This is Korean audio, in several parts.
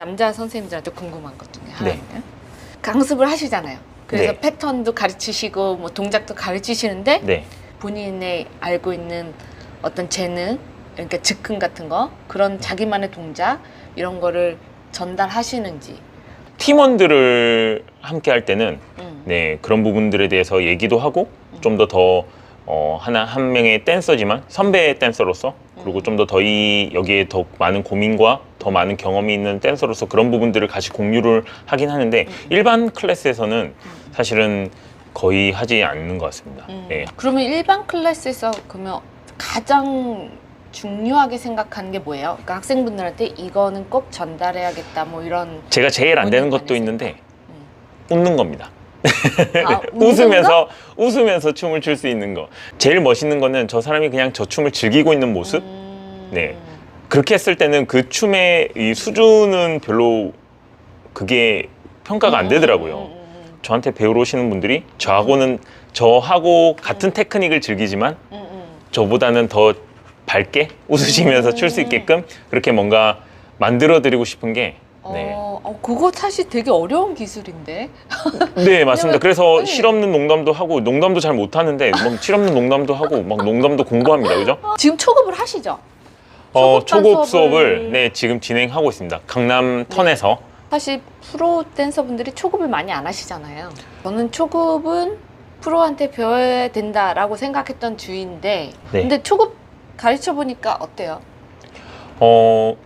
남자 선생님들한테 궁금한 것 중에 네. 하나는요. 강습을 하시잖아요. 그래서 네. 패턴도 가르치시고 뭐 동작도 가르치시는데 네. 본인의 알고 있는 어떤 재능, 그러니까 즉흥 같은 거 그런 자기만의 동작 이런 거를 전달하시는지. 팀원들을 함께 할 때는 음. 네 그런 부분들에 대해서 얘기도 하고 좀 더 더 어, 하나 한 명의 댄서지만 선배 댄서로서 그리고 음. 좀더 더이 여기에 더 많은 고민과 더 많은 경험이 있는 댄서로서 그런 부분들을 같이 공유를 하긴 하는데 음. 일반 클래스에서는 사실은 거의 하지 않는 것 같습니다. 음. 네. 그러면 일반 클래스에서 그러면 가장 중요하게 생각하는 게 뭐예요? 그러니까 학생분들한테 이거는 꼭 전달해야겠다 뭐 이런 제가 제일 안 되는 것도. 있는데 음. 웃는 겁니다. 아, 거? 웃으면서 웃으면서 춤을 출 수 있는 거. 제일 멋있는 거는 저 사람이 그냥 저 춤을 즐기고 있는 모습. 음. 네. 그렇게 했을 때는 그 춤의 이 수준은 별로 그게 평가가 안 되더라고요. 음, 음, 음, 저한테 배우러 오시는 분들이 저하고는 저하고 같은 테크닉을 즐기지만 음, 음. 저보다는 더 밝게 웃으시면서 출 수 있게끔 그렇게 뭔가 만들어 드리고 싶은 게 네. 어, 어, 그거 사실 되게 어려운 기술인데. 네 맞습니다. 그래서 네. 실없는 농담도 하고 농담도 잘 못하는데 막 실없는 농담도 하고 막 농담도 공부합니다. 그죠? 지금 초급을 하시죠? 어, 초급 수업을- 네 지금 진행하고 있습니다. 강남 턴에서 사실 프로 댄서분들이 초급을 많이 안 하시잖아요. 저는 초급은 프로한테 배워야 된다라고 생각했던 주의인데, 네. 근데 초급 가르쳐 보니까 어때요? 어,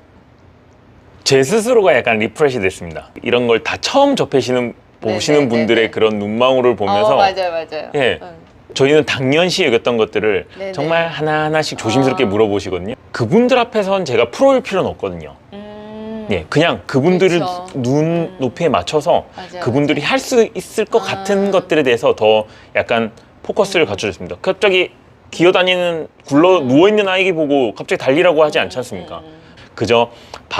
제 스스로가 약간 리프레시 됐습니다. 이런 걸 다 처음 접하시는 네, 보시는 네, 분들의 네, 네. 그런 눈망울을 보면서 어, 맞아요, 맞아요. 예. 응. 저희는 당연시 여겼던 것들을 네네. 정말 하나하나씩 조심스럽게 아. 물어보시거든요. 그분들 앞에선 제가 프로일 필요는 없거든요. 음, 예, 그냥 그분들을 그쵸. 눈 음. 높이에 맞춰서 맞아요, 그분들이 할 수 있을 것 아. 같은 것들에 대해서 더 약간 포커스를 음. 갖춰줬습니다. 갑자기 기어다니는 굴러 누워 있는 아이 보고 갑자기 달리라고 하지 않지 않습니까? 음, 그저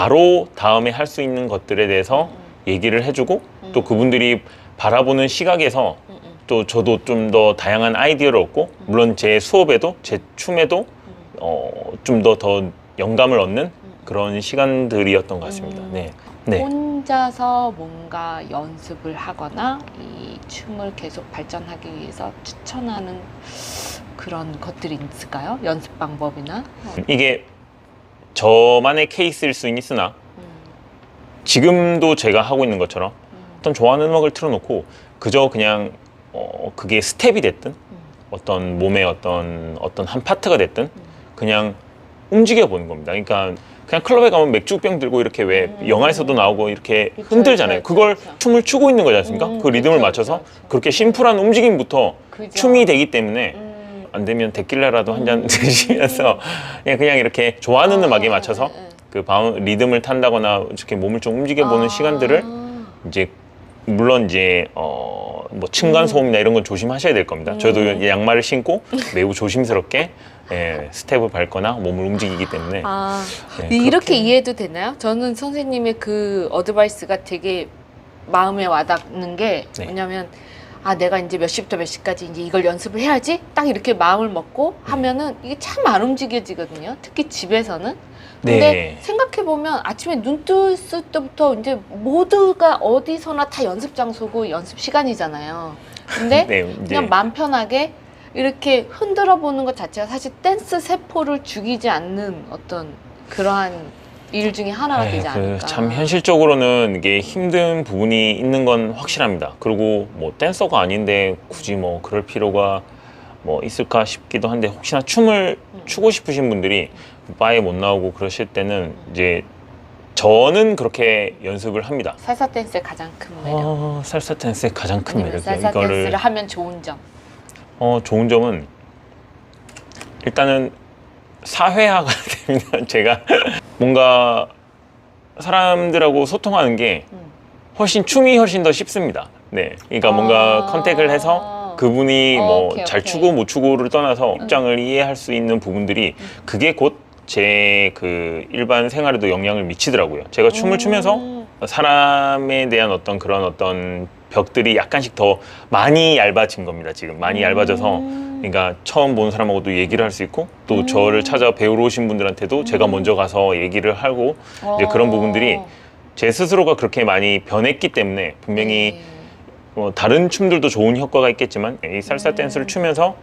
바로 다음에 할 수 있는 것들에 대해서 음, 얘기를 해주고 음. 또 그분들이 바라보는 시각에서 음, 음, 또 저도 좀 더 다양한 아이디어를 얻고 물론 제 수업에도 제 춤에도 음. 어, 좀 더 더 영감을 얻는 그런 시간들이었던 것 같습니다. 음. 네. 네. 혼자서 뭔가 연습을 하거나 이 춤을 계속 발전하기 위해서 추천하는 그런 것들이 있을까요? 연습 방법이나? 어, 이게 저만의 케이스일 수는 있으나 음, 지금도 제가 하고 있는 것처럼 음, 어떤 좋아하는 음악을 틀어놓고 그저 그냥 어, 그게 스텝이 됐든 음, 어떤 몸의 어떤 어떤 한 파트가 됐든 음. 그냥 움직여 보는 겁니다. 그러니까 그냥 클럽에 가면 맥주병 들고 이렇게 왜 음. 영화에서도 나오고 이렇게 그쵸, 흔들잖아요. 그쵸, 그걸 그쵸. 춤을 추고 있는 거지 않습니까? 음, 그 리듬을 그쵸, 맞춰서 그쵸, 그쵸. 그렇게 심플한 움직임부터 그죠? 춤이 되기 때문에 음, 안 되면 데킬라라도 한잔 음. 드시면서 그냥 그냥 이렇게 좋아하는 아, 음악에 맞춰서 음, 음. 그 바운 리듬을 탄다거나 이렇게 몸을 좀 움직여 보는 아. 시간들을 이제 물론 이제 어 뭐 층간 소음이나 이런 건 조심하셔야 될 겁니다. 음. 저도 양말을 신고 매우 조심스럽게 예, 스텝을 밟거나 몸을 움직이기 때문에 아, 네, 이렇게 그렇게- 이해해도 되나요? 저는 선생님의 그 어드바이스가 되게 마음에 와닿는 게 네. 뭐냐면 아 내가 이제 몇 시부터 몇 시까지 이제 이걸 연습을 해야지 딱 이렇게 마음을 먹고 네. 하면은 이게 참 안 움직여지거든요. 특히 집에서는. 근데 네. 생각해 보면 아침에 눈 뜰 때부터 이제 모두가 어디서나 다 연습 장소고 연습 시간이잖아요. 근데 네, 이제 그냥 마음 편하게 이렇게 흔들어 보는 것 자체가 사실 댄스 세포를 죽이지 않는 어떤 그러한 일 중에 하나가 되지 않을까. 네, 참 현실적으로는 이게 힘든 부분이 있는 건 확실합니다. 그리고 뭐 댄서가 아닌데 굳이 뭐 그럴 필요가 뭐 있을까 싶기도 한데 혹시나 춤을 음. 추고 싶으신 분들이 바에 못 나오고 그러실 때는 이제 저는 그렇게 연습을 합니다. 살사 댄스의 가장 큰 매력. 어, 살사 댄스의 가장 큰 아니면 매력이요. 살사 댄스를 하면 좋은 점. 어, 좋은 점은 일단은 사회화가 됩니다. 제가 뭔가 사람들하고 소통하는 게 음. 훨씬 춤이 훨씬 더 쉽습니다. 네. 그러니까 뭔가 아. 컨택을 해서 그분이 어, 뭐 오케이, 잘 오케이. 추고 못 추고를 떠나서 입장을 이해할 수 있는 부분들이 음. 그게 곧 제 그 일반 생활에도 영향을 미치더라고요. 제가 춤을 추면서 음. 사람에 대한 어떤 그런 어떤 벽들이 약간씩 더 많이 얇아진 겁니다. 지금 많이 얇아져서 음. 그러니까 처음 본 사람하고도 얘기를 할 수 있고 또 음. 저를 찾아 배우러 오신 분들한테도 제가 음. 먼저 가서 얘기를 하고 이제 어. 그런 부분들이 제 스스로가 그렇게 많이 변했기 때문에 분명히 네. 뭐 다른 춤들도 좋은 효과가 있겠지만 이 살사 음. 댄스를 추면서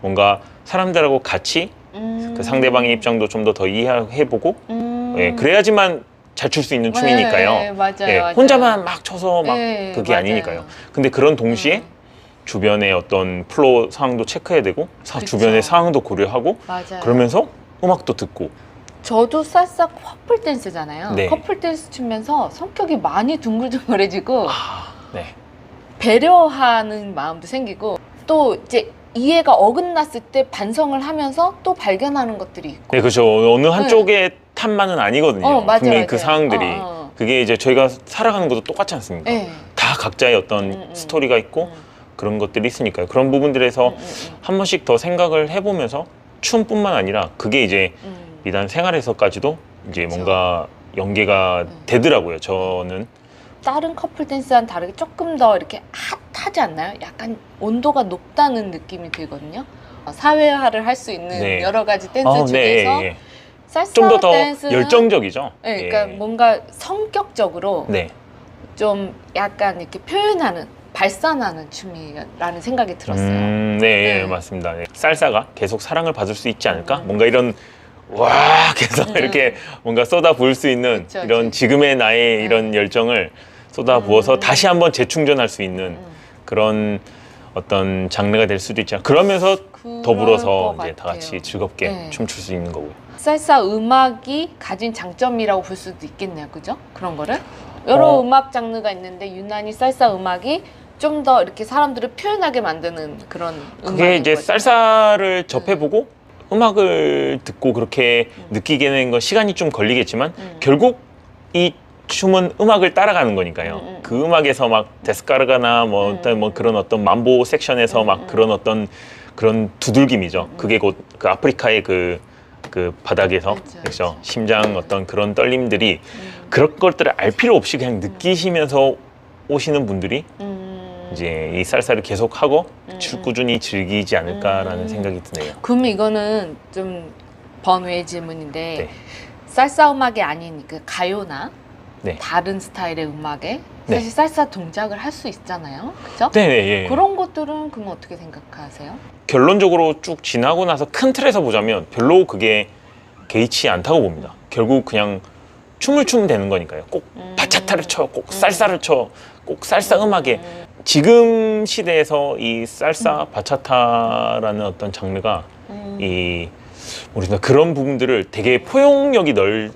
뭔가 사람들하고 같이 음. 그 상대방의 입장도 좀 더 더 이해해보고 음. 예, 그래야지만 잘 출 수 있는 네, 춤이니까요. 맞아요, 예, 맞아요. 혼자만 막 쳐서 막 네, 그게 맞아요. 아니니까요. 근데 그런 동시에 음. 주변의 어떤 플로 상황도 체크해야 되고 사- 그쵸. 주변의 상황도 고려하고 맞아요. 그러면서 음악도 듣고 저도 쌀쌀 커플 댄스잖아요. 네. 커플 댄스 추면서 성격이 많이 둥글둥글해지고 아, 네. 배려하는 마음도 생기고 또 이제 이해가 어긋났을 때 반성을 하면서 또 발견하는 것들이 있고. 네, 그렇죠. 어느 네. 한쪽의 탓만은 아니거든요. 어, 맞아요, 분명히 그 맞아요. 상황들이 어, 어. 그게 이제 저희가 살아가는 것도 똑같지 않습니까? 네. 다 각자의 어떤 음, 음. 스토리가 있고 음, 그런 것들이 있으니까요. 그런 부분들에서 음, 음, 한 번씩 더 생각을 해보면서 춤뿐만 아니라 그게 이제 음. 비단 생활에서까지도 이제. 뭔가 연계가 음. 되더라고요. 저는 다른 커플 댄스와는 다르게 조금 더 이렇게 핫하지 않나요? 약간 온도가 높다는 느낌이 들거든요. 어, 사회화를 할 수 있는 네. 여러 가지 댄스 아, 중에서 예. 살사 좀 더 더 댄스는 열정적이죠. 네, 그러니까 예. 뭔가 성격적으로 네. 좀 약간 이렇게 표현하는 발산하는 춤이라는 생각이 들었어요. 음, 네, 예, 네. 맞습니다. 네. 쌀사가 계속 사랑을 받을 수 있지 않을까? 음. 뭔가 이런 와 계속 음. 이렇게 뭔가 쏟아 부을 수 있는 그쵸, 이런. 지금의 나의 이런 열정을 쏟아 부어서 음. 다시 한번 재충전할 수 있는 음. 그런 어떤 장르가 될 수도 있죠. 그러면서 더불어서 것 이제 다 같아요. 같이 즐겁게 네. 춤출 수 있는 거고요. 살사 음악이 가진 장점이라고 볼 수도 있겠네요, 그죠? 그런 거를 여러 어. 음악 장르가 있는데 유난히 살사 음악이 좀 더 이렇게 사람들을 표현하게 만드는 그런 그게 음악인 이제 거죠. 쌀쌀을 접해보고 음악을 듣고 그렇게 음. 느끼게 되는 건 시간이 좀 걸리겠지만 음. 결국 이 춤은 음악을 따라가는 거니까요. 음, 음. 그 음악에서 막 데스카르가나 뭐, 음. 어떤 뭐 그런 어떤 만보 섹션에서 음, 막 음. 그런 어떤 그런 두들김이죠. 음. 그게 곧 그 아프리카의 그, 그 바닥에서 그렇죠, 그렇죠. 그렇죠. 심장 어떤 그런 떨림들이 음. 그런 것들을 알 필요 없이 그냥 느끼시면서 오시는 분들이 음. 이제 이 쌀쌀을 계속하고 음, 출 음. 꾸준히 즐기지 않을까라는 음. 생각이 드네요. 그러면 이거는 좀 번외의 질문인데 네. 살사 음악이 아닌 그 가요나 네. 다른 스타일의 음악에 네. 사실 살사 동작을 할 수 있잖아요, 그렇죠? 네, 네, 예. 그런 것들은 그러면 어떻게 생각하세요? 결론적으로 쭉 지나고 나서 큰 틀에서 보자면 별로 그게 개의치 않다고 봅니다. 결국 그냥 춤을 추면 되는 거니까요. 꼭 음. 바차타를 쳐, 꼭 살사를 쳐, 꼭 살사 음악에 음. 지금 시대에서 이 살사 바차타라는 어떤 장르가 음. 이 모르겠다 그런 부분들을 되게 포용력이 넓지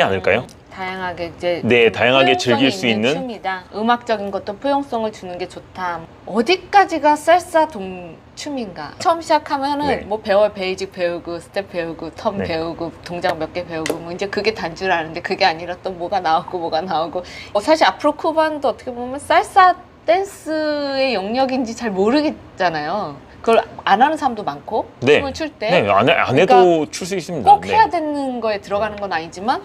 음. 않을까요? 다양하게 이제 네, 좀 다양하게 즐길 수 있는? 춤이다. 음악적인 것도 포용성을 주는 게 좋다. 어디까지가 살사 동 춤인가? 처음 시작하면은 네. 뭐 배워 베이직 배우고 스텝 배우고 텀 네. 배우고 동작 몇 개 배우고 뭐 이제 그게 단 줄 아는데 그게 아니라 또 뭐가 나오고 뭐가 나오고 어, 사실 앞으로 쿠반도 어떻게 보면 살사 댄스의 영역인지 잘 모르겠잖아요. 그걸 안 하는 사람도 많고 네. 춤을 출 때 네, 안, 해- 안 해도 출수 있습니다. 꼭 네. 해야 되는 거에 들어가는 건 아니지만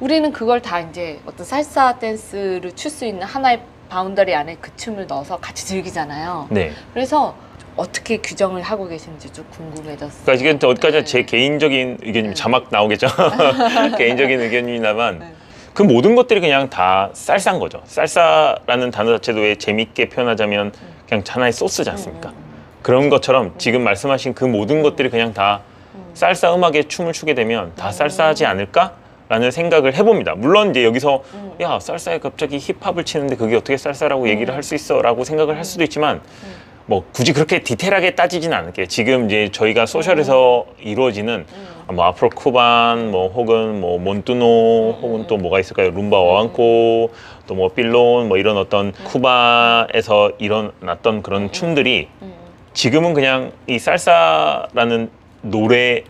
우리는 그걸 다 이제 어떤 살사 댄스를 출 수 있는 하나의 바운더리 안에 그 춤을 넣어서 같이 즐기잖아요. 네. 그래서 어떻게 규정을 하고 계신지 좀 궁금해졌어요. 그러니까 이게 또 어디까지나 네. 제 개인적인 의견이 네. 자막 나오겠죠. 개인적인 의견입니다만 네. 그 모든 것들이 그냥 다 쌀싼 거죠. 쌀싸라는 단어 자체도 왜 재밌게 표현하자면 그냥 하나의 소스지 않습니까? 음, 음, 그런 것처럼 지금 말씀하신 그 모든 것들이 그냥 다 음. 쌀싸 음악에 춤을 추게 되면 다 음. 쌀싸하지 않을까 라는 생각을 해봅니다. 물론 이제 여기서 음. 야 쌀싸에 갑자기 힙합을 치는데 그게 어떻게 쌀싸라고 얘기를 할 수 있어라고 생각을 할 수도 있지만 음. 뭐 굳이 그렇게 디테일하게 따지진 않을게요. 지금 이제 저희가 소셜에서 이루어지는 음. 뭐 아프로 쿠반 뭐 혹은 뭐 몬뚜노 음, 혹은 음. 또 뭐가 있을까요? 룸바 와완코 또뭐 필론 뭐 이런 어떤 쿠바에서 일어났던 그런 음. 춤들이 음. 지금은 그냥 이 살사라는 노래에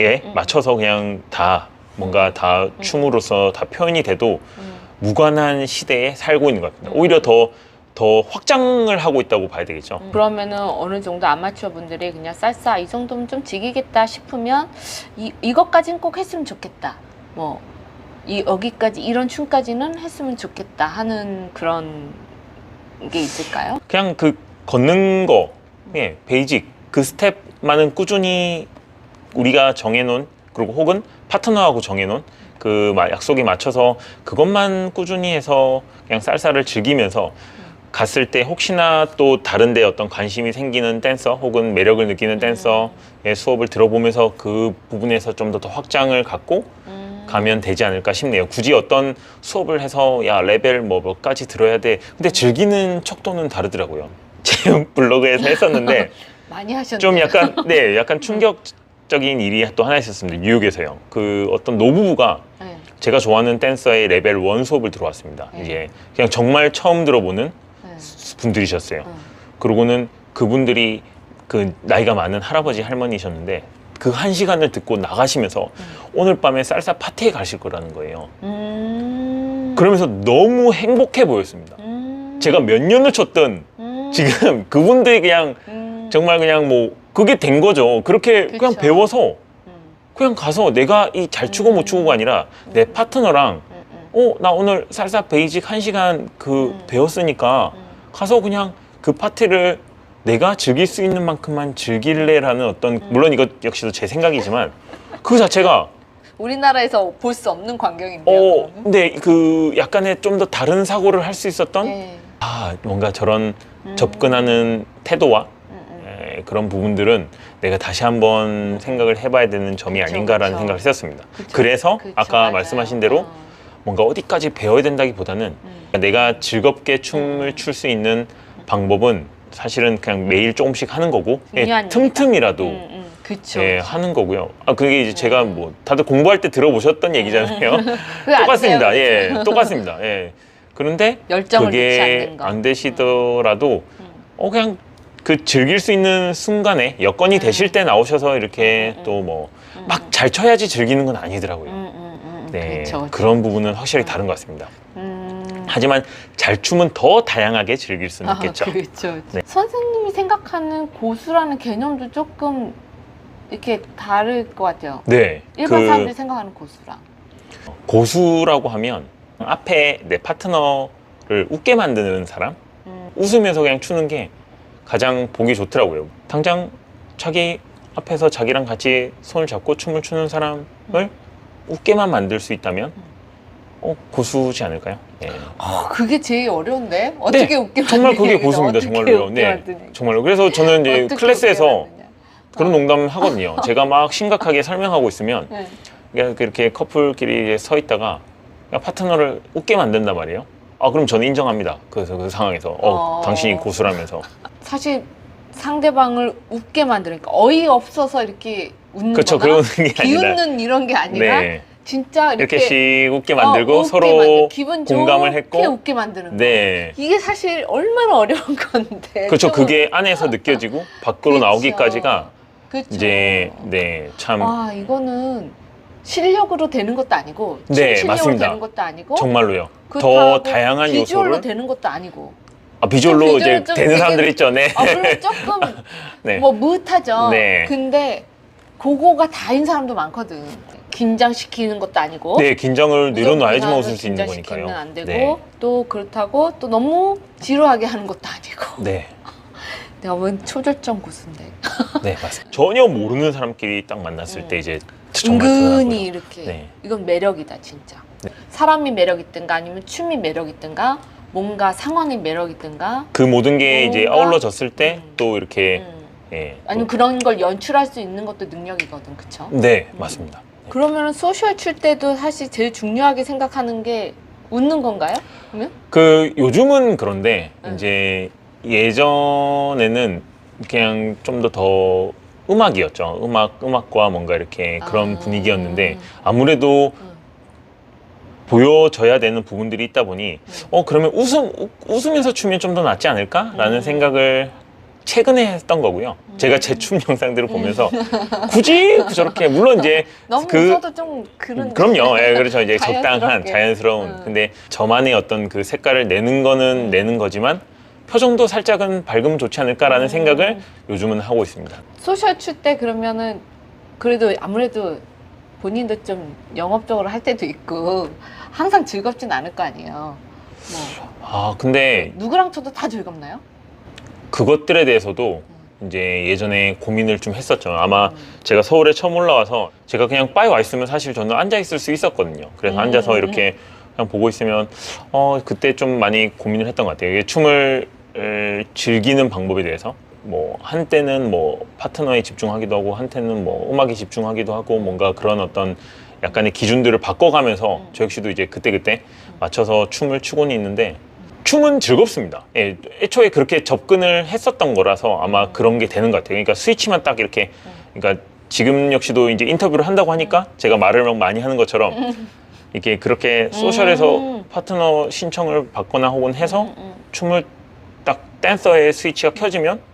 음. 맞춰서 그냥 다 뭔가 다 춤으로서 다 표현이 돼도 음. 무관한 시대에 살고 있는 것 같습니다. 음. 오히려 더 더 확장을 하고 있다고 봐야 되겠죠. 음. 그러면은 어느 정도 아마추어 분들이 그냥 쌀싸 이 정도면 좀 지기겠다 싶으면 이 이것까진 꼭 했으면 좋겠다. 뭐 이 여기까지 이런 춤까지는 했으면 좋겠다 하는 그런 게 있을까요? 그냥 그 걷는 거, 예, 베이직 그 스텝만은 꾸준히 우리가 정해놓은 그리고 혹은 파트너하고 정해놓은 그 마- 약속에 맞춰서 그것만 꾸준히 해서 그냥 쌀쌀을 즐기면서 갔을 때 혹시나 또 다른 데 어떤 관심이 생기는 댄서 혹은 매력을 느끼는 댄서의 수업을 들어보면서 그 부분에서 좀 더 확장을 갖고 음. 가면 되지 않을까 싶네요. 굳이 어떤 수업을 해서 야 레벨 뭐 몇까지 들어야 돼. 근데 즐기는 척도는 다르더라고요. 제 블로그에서 했었는데 많이 하셨네요. 좀 약간 네 약간 충격적인 일이 또 하나 있었습니다. 뉴욕에서요. 그 어떤 노부부가 네. 제가 좋아하는 댄서의 레벨 1 수업을 들어왔습니다. 네. 이게 그냥 정말 처음 들어보는 네. 분들이셨어요. 음. 그러고는 그분들이 그 나이가 많은 할아버지 할머니셨는데 그 한 시간을 듣고 나가시면서 오늘 밤에 쌀쌀 파티에 가실 거라는 거예요. 음. 그러면서 너무 행복해 보였습니다. 음. 제가 몇 년을 쳤던 음. 지금 그분들이 그냥 음. 정말 그냥 뭐 그게 된 거죠. 그렇게 그냥 그쵸. 배워서 음. 그냥 가서 내가 이 잘 추고 못 추고가 아니라 내 파트너랑 음. 음. 어 나 오늘 쌀쌀 베이직 한 시간 그 음. 배웠으니까 음. 가서 그냥 그 파티를 내가 즐길 수 있는 만큼만 즐길래라는 어떤 음. 물론 이것 역시도 제 생각이지만 그 자체가 우리나라에서 볼 수 없는 광경인데요. 어 그거는? 근데 그 약간의 좀 더 다른 사고를 할 수 있었던 예. 아 뭔가 저런 음. 접근하는 태도와 음, 음. 에, 그런 부분들은 내가 다시 한번 생각을 해봐야 되는 점이 그쵸, 아닌가라는 그쵸. 생각을 했었습니다. 그쵸. 그래서 그쵸, 아까 맞아요. 말씀하신 대로 어. 뭔가 어디까지 배워야 된다기보다는 음. 내가 즐겁게 춤을 음. 출수 있는 방법은 사실은 그냥 매일 조금씩 하는 거고 예, 중요한 틈틈이라도 음, 음. 그쵸. 예, 하는 거고요. 아 그게 이제 제가 음. 뭐 다들 공부할 때 들어보셨던 얘기잖아요. 그거 똑같습니다. 돼요. 예, 똑같습니다. 예. 그런데 열정을 놓지 그게 않는 거. 안 되시더라도 음. 어 그냥 그 즐길 수 있는 순간에 여건이 음. 되실 때 나오셔서 이렇게. 또뭐 음, 막잘 쳐야지 즐기는 건 아니더라고요. 음. 네, 그쵸, 그쵸. 그런 부분은 확실히 다른 것 같습니다. 음. 하지만 잘 춤은 더 다양하게 즐길 수는 아, 있겠죠. 그렇죠. 네. 선생님이 생각하는 고수라는 개념도 조금 이렇게 다를 것 같아요. 네, 일반 그 사람들이 생각하는 고수랑. 고수라고 하면 앞에 내 파트너를 웃게 만드는 사람, 음. 웃으면서 그냥 추는 게 가장 보기 좋더라고요. 당장 자기 앞에서 자기랑 같이 손을 잡고 춤을 추는 사람을 웃게만 만들 수 있다면 어, 고수지 않을까요? 예. 어, 그게 제일 어려운데 어떻게 웃게 네. 정말 그게 만드냐, 고수입니다, 어떻게 정말로요. 웃게 네, 만드냐. 정말로. 그래서 저는 이제 어떻게 클래스에서 만드냐. 그런 농담 하거든요. 제가 막 심각하게 설명하고 있으면 네. 그냥 이렇게 커플끼리 서 있다가 그냥 파트너를 웃게 만든단 말이에요. 아 그럼 저는 인정합니다. 그래서 그 상황에서 어, 어. 당신이 고수라면서 사실 상대방을 웃게 만드니까 어이 없어서 이렇게 웃는 그렇죠. 거나 그런 게 아니라 비웃는 이런 게 아니라 네 진짜 이렇게, 이렇게 씩 웃게 만들고 어, 웃게 서로 만들- 기분 공감을 좋게 했고 웃게 만드는 거. 네 이게 사실 얼마나 어려운 건데. 그렇죠. 좀- 그게 안에서 느껴지고 밖으로 그쵸. 나오기까지가 그쵸. 이제 네참 와 이거는 실력으로 되는 것도 아니고 춤 네, 실력으로 맞습니다. 되는 것도 아니고 정말로요. 그렇다고 더 다양한 비주얼로 요소를 되는 것도 아니고 아, 비주얼로 좀 이제 좀 되는 사람들 있죠. 네. 아 물론 조금 네. 뭐 무릇하죠. 네. 근데 그거가 다인 사람도 많거든. 긴장시키는 것도 아니고. 네, 긴장을 내려놔야지만 웃을 수 있는 긴장시키면 거니까요. 안 되고 네. 또 그렇다고 또 너무 지루하게 하는 것도 아니고. 네. 내가 웬 초절정 고수인데. 네, 맞습니다. 전혀 모르는 사람끼리 딱 만났을 음. 때 이제 정말 은근히. 이렇게 네. 이건 매력이다 진짜. 네. 사람이 매력 있든가 아니면 춤이 매력 있든가 뭔가 상황이 매력 있든가 그 모든 게 이제 뭔가- 아울러졌을 때 음. 또 이렇게 음. 예. 아니면 그런 걸 연출할 수 있는 것도 능력이거든, 그쵸? 또- 네, 음. 맞습니다. 그러면 소셜 출 때도 사실 제일 중요하게 생각하는 게 웃는 건가요? 그러면? 그 요즘은 그런데 음. 이제 예전에는 그냥 좀 더 더 음악이었죠. 음악 음악과 뭔가 이렇게 그런 아. 분위기였는데 아무래도 음. 보여져야 되는 부분들이 있다 보니 음. 어 그러면 웃음 웃- 웃으면서 추면 좀 더 낫지 않을까라는 음. 생각을 최근에 했던 거고요. 제가 제 춤 영상들을 보면서 굳이 저렇게 물론 이제 너무 그- 웃어도 좀 그런. 그럼요. 예, 그렇죠. 이제 적당한 자연스럽게. 자연스러운. 음. 근데 저만의 어떤 그 색깔을 내는 거는 음. 내는 거지만 표정도 살짝은 밝으면 좋지 않을까라는 음. 생각을 요즘은 하고 있습니다. 소셜 출때 그러면은 그래도 아무래도 본인도 좀 영업적으로 할 때도 있고 항상 즐겁진 않을 거 아니에요. 뭐 아, 근데 누구랑 쳐도 다 즐겁나요? 그것들에 대해서도 이제 예전에 고민을 좀 했었죠. 아마 제가 서울에 처음 올라와서 제가 그냥 바에 와 있으면 사실 저는 앉아 있을 수 있었거든요. 그래서 음, 앉아서 음, 이렇게 그냥 보고 있으면 어 그때 좀 많이 고민을 했던 것 같아요. 이게 춤을 에, 즐기는 방법에 대해서 뭐 한때는 뭐 파트너에 집중하기도 하고 한때는 뭐 음악에 집중하기도 하고 뭔가 그런 어떤 약간의 기준들을 바꿔가면서 음. 저 역시도 이제 그때그때 맞춰서 춤을 추고는 있는데 춤은 즐겁습니다. 예, 애초에 그렇게 접근을 했었던 거라서 아마 그런 게 되는 것 같아요. 그러니까 스위치만 딱 이렇게, 그러니까 지금 역시도 이제 인터뷰를 한다고 하니까 제가 말을 막 많이 하는 것처럼 이렇게 그렇게 소셜에서 음. 파트너 신청을 받거나 혹은 해서 음, 음, 춤을 딱 댄서의 스위치가 켜지면 음.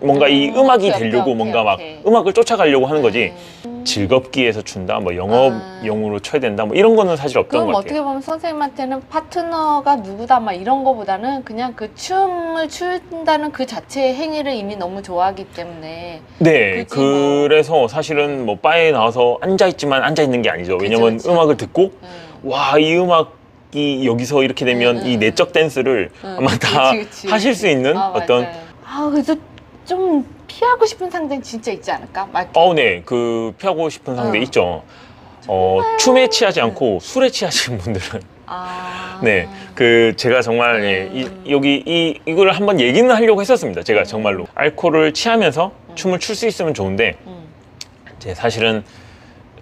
뭔가 이 음, 음악이 오케이, 되려고 오케이, 뭔가 막 오케이. 음악을 쫓아가려고 하는 거지 음. 즐겁기 위해서 춘다, 뭐 아. 영업용으로 쳐야 된다, 뭐 이런 거는 사실 없던 그럼 것 어떻게 같아요. 보면 선생님한테는 파트너가 누구다 막 이런 거보다는 그냥 그 춤을 춘다는 그 자체의 행위를 이미 너무 좋아하기 때문에 네, 그치, 뭐. 그래서 사실은 뭐 바에 나와서 앉아 있지만 앉아 있는 게 아니죠. 왜냐면. 음악을 듣고 음. 와 이 음악이 여기서 이렇게 되면 음, 이 음, 내적 댄스를 음, 아마 다 그치, 그치, 하실. 수 있는 아, 어떤 맞아요. 아 그래서 좀 피하고 싶은 상대는 진짜 있지 않을까? 막 어, 네, 그 피하고 싶은 상대 어. 있죠. 어, 춤에 취하지 않고 술에 취하시는 분들은 아. 네, 그 제가 정말 예, 이, 음. 여기 이 이걸 한번 얘기는 하려고 했었습니다. 제가 정말로 알코올을 취하면서 춤을 출 수 있으면 좋은데 음. 이제 사실은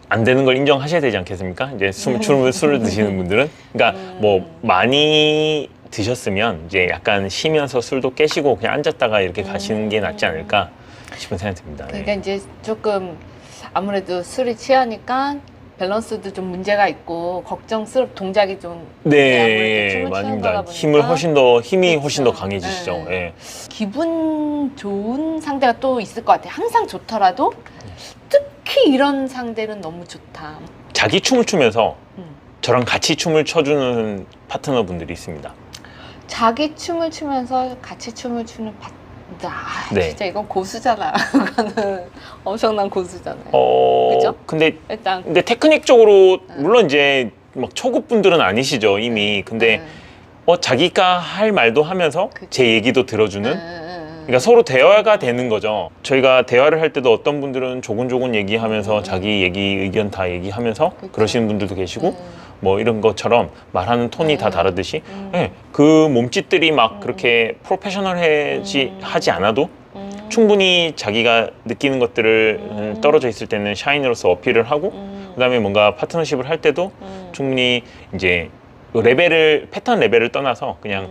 안 되는 걸 인정하셔야 되지 않겠습니까? 이제 술, 춤을 술을 드시는 분들은 그러니까 음. 뭐 많이 드셨으면 이제 약간 쉬면서 술도 깨시고 그냥 앉았다가 이렇게 가시는 게 낫지 않을까 싶은 생각이 듭니다. 네. 그러니까 이제 조금 아무래도 술이 취하니까 밸런스도 좀 문제가 있고 걱정스럽 동작이 좀 네, 추는 맞습니다. 힘을 훨씬 더 힘이 그렇죠. 훨씬 더 강해지시죠. 네. 예. 기분 좋은 상대가 또 있을 것 같아요. 항상 좋더라도 특히 이런 상대는 너무 좋다. 자기 춤을 추면서 음. 저랑 같이 춤을 춰주는 파트너분들이 있습니다. 자기 춤을 추면서 같이 춤을 추는 파. 아, 네. 진짜 이건 고수잖아. 그거는 엄청난 고수잖아요. 어, 그죠? 근데 일단 근데 테크닉적으로 음. 물론 이제 막 초급 분들은 아니시죠 이미. 근데 음, 어 자기가 할 말도 하면서 그치. 제 얘기도 들어주는. 음. 그러니까 서로 대화가 되는 거죠. 저희가 대화를 할 때도 어떤 분들은 조곤조곤 얘기하면서 음. 자기 얘기 의견 다 얘기하면서 그쵸. 그러시는 분들도 계시고 음, 뭐 이런 것처럼 말하는 톤이 다 음. 다르듯이 음, 네, 그 몸짓들이 막 음. 그렇게 프로페셔널하지 음. 하지 않아도 음, 충분히 자기가 느끼는 것들을 음. 음, 떨어져 있을 때는 샤인으로서 어필을 하고 음, 그다음에 뭔가 파트너십을 할 때도 음, 충분히 이제 그 레벨을 패턴 레벨을 떠나서 그냥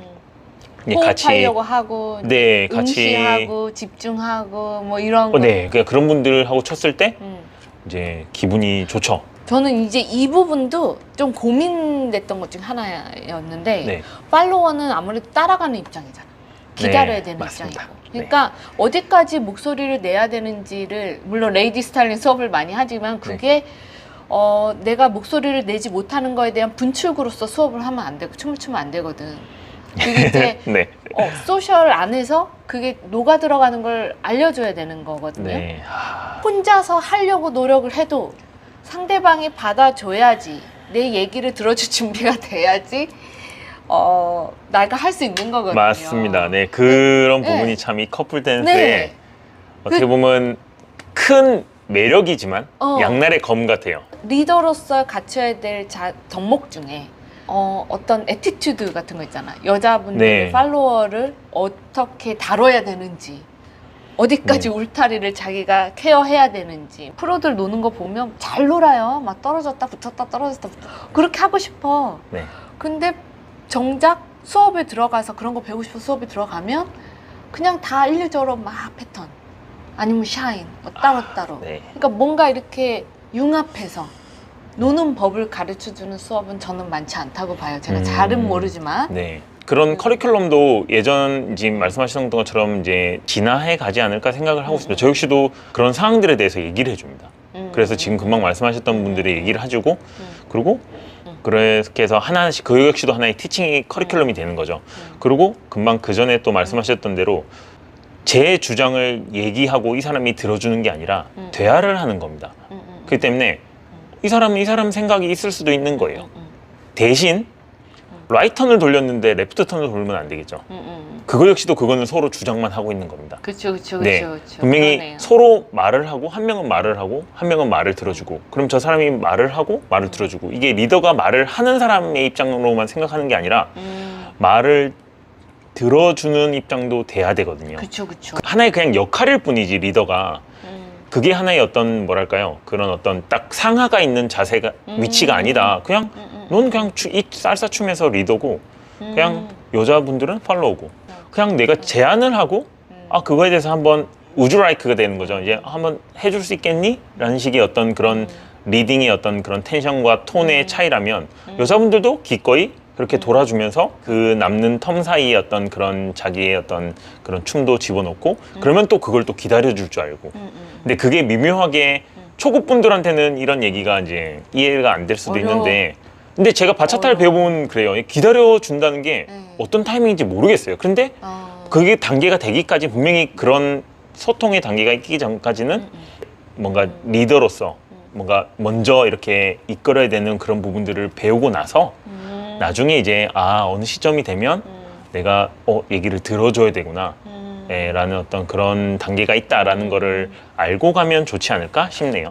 음. 같이 호흡하려고 하고 네 같이 응시하고 집중하고 뭐 이런 어, 거. 네 그냥 그런 분들하고 쳤을 때 음. 이제 기분이 좋죠. 저는 이제 이 부분도 좀 고민됐던 것 중 하나였는데 네. 팔로워는 아무래도 따라가는 입장이잖아. 기다려야 네, 되는 맞습니다. 입장이고. 그러니까 어디까지 목소리를 내야 되는지를 물론 레이디 스타일링 수업을 많이 하지만 그게 어, 내가 목소리를 내지 못하는 거에 대한 분출구로서 수업을 하면 안 되고 춤을 추면 안 되거든. 그게 이제 네. 어, 소셜 안에서 그게 녹아 들어가는 걸 알려줘야 되는 거거든요. 네. 아, 혼자서 하려고 노력을 해도 상대방이 받아줘야지 내 얘기를 들어줄 준비가 돼야지 어 내가 할 수 있는 거거든요. 맞습니다. 네 그런 네. 부분이 참 이 커플 댄스에 네. 어떻게 보면 큰 매력이지만 어. 양날의 검 같아요. 리더로서 갖춰야 될 자, 덕목 중에 어, 어떤 에티튜드 같은 거 있잖아. 여자분들의 네. 팔로워를 어떻게 다뤄야 되는지, 어디까지 네. 울타리를 자기가 케어해야 되는지. 프로들 노는 거 보면 잘 놀아요. 막 떨어졌다 붙었다 떨어졌다 붙었다. 그렇게 하고 싶어. 네. 근데 정작 수업에 들어가서 그런 거 배우고 싶어 수업에 들어가면 그냥 다 일률적으로 막 패턴 아니면 샤인 뭐 따로따로 네. 그러니까 뭔가 이렇게 융합해서 노는 법을 가르쳐 주는 수업은 저는 많지 않다고 봐요. 제가 음. 잘은 모르지만. 네. 그런 커리큘럼도 예전 지금 말씀하셨던 것처럼 이제 진화해 가지 않을까 생각을 하고 있습니다. 저 역시도 그런 상황들에 대해서 얘기를 해줍니다. 음. 그래서 지금 금방 말씀하셨던 분들의 얘기를 해주고 음. 그리고 음. 그렇게 해서 하나씩 그 역시도 하나의 티칭이 커리큘럼이 되는 거죠. 음. 그리고 금방 그 전에 또 말씀하셨던 대로 제 주장을 얘기하고 이 사람이 들어주는 게 아니라 음. 대화를 하는 겁니다. 음, 음, 그렇기 때문에 이 사람은 이 사람 생각이 있을 수도 있는 거예요. 음, 음. 대신 라이 턴을 돌렸는데 레프트 턴을 돌리면 안 되겠죠. 음, 음. 그거 역시도 그거는 서로 주장만 하고 있는 겁니다. 그렇죠, 그렇죠, 네. 그렇죠. 분명히 그러네요. 서로 말을 하고 한 명은 말을 하고 한 명은 말을 들어주고 그럼 저 사람이 말을 하고 말을 들어주고 이게 리더가 말을 하는 사람의 입장으로만 생각하는 게 아니라 음, 말을 들어주는 입장도 돼야 되거든요. 그렇죠, 그렇죠. 하나의 그냥 역할일 뿐이지 리더가 음, 그게 하나의 어떤 뭐랄까요 그런 어떤 딱 상하가 있는 자세가 음. 위치가 아니다. 그냥 음, 음, 넌 그냥 추, 이 쌀쌀 추면서 리더고 그냥 음, 여자분들은 팔로우고 그냥 내가 제안을 하고 음. 아 그거에 대해서 한번 우주 라이크가 되는 거죠. 이제 한번 해줄 수 있겠니? 라는 식의 어떤 그런 리딩의 어떤 그런 텐션과 톤의 음. 차이라면 음. 여자분들도 기꺼이 그렇게 음. 돌아주면서 그 남는 텀 사이에 어떤 그런 자기의 어떤 그런 춤도 집어넣고 그러면 또 그걸 또 기다려줄 줄 알고 음, 음. 근데 그게 미묘하게 음. 초급 분들한테는 이런 얘기가 이제 이해가 안 될 수도. 있는데 근데 제가 바차타를 어려워. 배워보면 그래요 기다려 준다는 게 네. 어떤 타이밍인지 모르겠어요 그런데 어. 그게 단계가 되기까지 분명히 그런 소통의 단계가 있기 전까지는 음, 음. 뭔가 음. 리더로서 음. 뭔가 먼저 이렇게 이끌어야 되는 그런 부분들을 배우고 나서 음. 나중에 이제 아 어느 시점이 되면 음. 내가 어 얘기를 들어줘야 되구나 음. 예, 라는 어떤 그런 단계가 있다라는 음. 거를 알고 가면 좋지 않을까 싶네요.